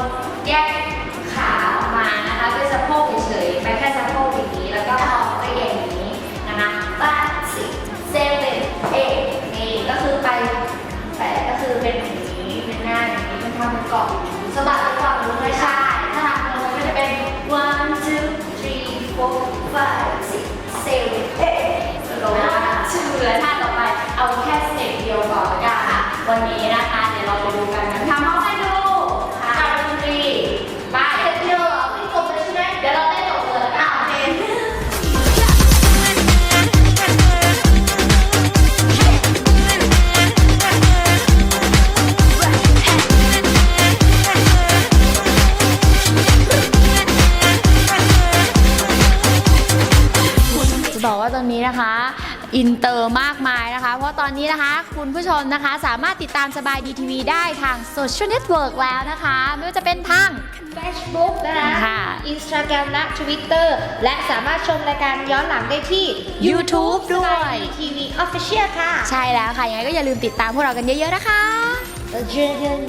นแยกขาออกมานะคะเป็นสะโพกเฉยๆไปแค่สะโพกอย่างนี้ แล้วก็คอก็แยกอย่างนี้นะคะบ้านสิบเซเว่นเอนี่ก็คือไปแปก็คือเป็นแบบนี้เป็นหน้าอย่างนี้เป็นทำเป็นเกาะสะบัดไปฝั่งนู้นไม่ใช่ถ้าทำตรงนู้นก็จะเป็น one two three four five six seven eight แล้วก็ชื่อแลา ตรงนี้นะคะอินเตอร์มากมายนะคะ เพราะตอนนี้นะคะ คุณผู้ชมนะคะ สามารถติดตามสบายดีทีวีได้ทางโซเชียลเน็ตเวิร์กแล้วนะคะ ไม่ว่าจะเป็นทาง Facebook นะคะอินสตาแกรมและ Twitter และสามารถชมรายการย้อนหลังได้ที่ YouTube ด้วยทีวีออฟฟิเชียลค่ะ ใช่แล้วค่ะ ยังไงก็อย่าลืมติดตามพวกเรากันเยอะๆนะคะเจอกัน